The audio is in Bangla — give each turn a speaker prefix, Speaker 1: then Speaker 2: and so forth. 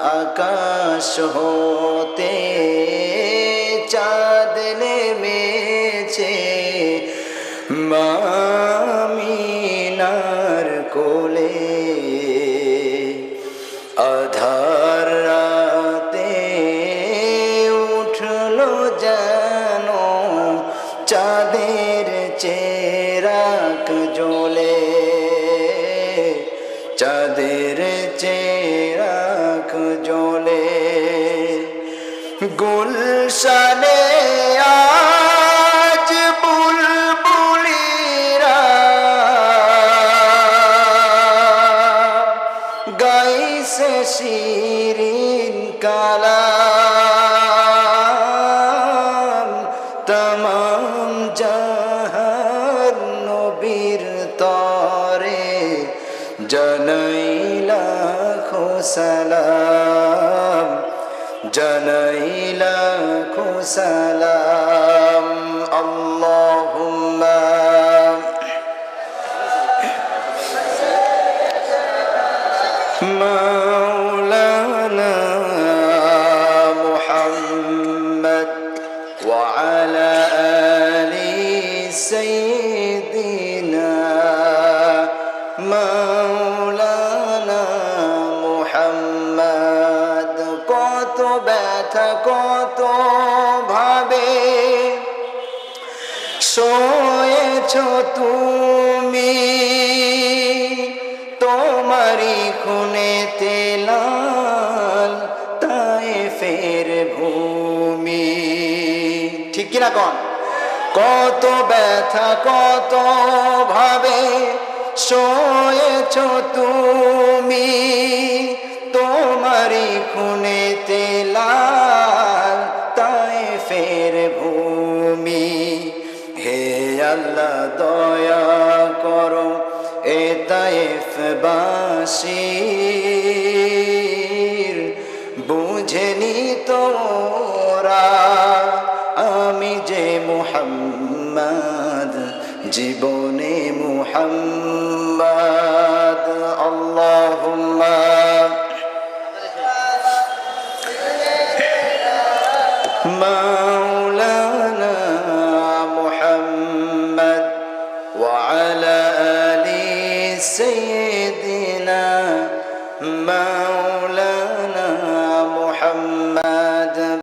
Speaker 1: আকাশ হতে চাঁদ নেমেছে। মামিনার কোলে আধার রাতে উঠল যেন চাঁদের চেরাক জ্বলে। চাঁদের চেরাক গুলশানে আজ বুলবুলিরা গাইছে শিরিন কালা তমাম জাহান নবীর তরে জনইলা সালাম। জনইলাক সালাম আল্লাহুম্মা। মা ব্যথা কত ভাবে? শোয়েছ তুমি তোমারি খুনে তেলাল তাই ফের ভূমি। ঠিক কিনা কন? কত ব্যথা, কত ভাবে শোয়েছ তুমি তোমারি খুনে আল্লাহ দয়া করো, এ তাইফ বাসির। বুঝেনি তোরা আমি যে মুহাম্মদ, জীবনে মুহাম্মদ। আল্লাহুম্মা। মাওলা وعلى آل سيدنا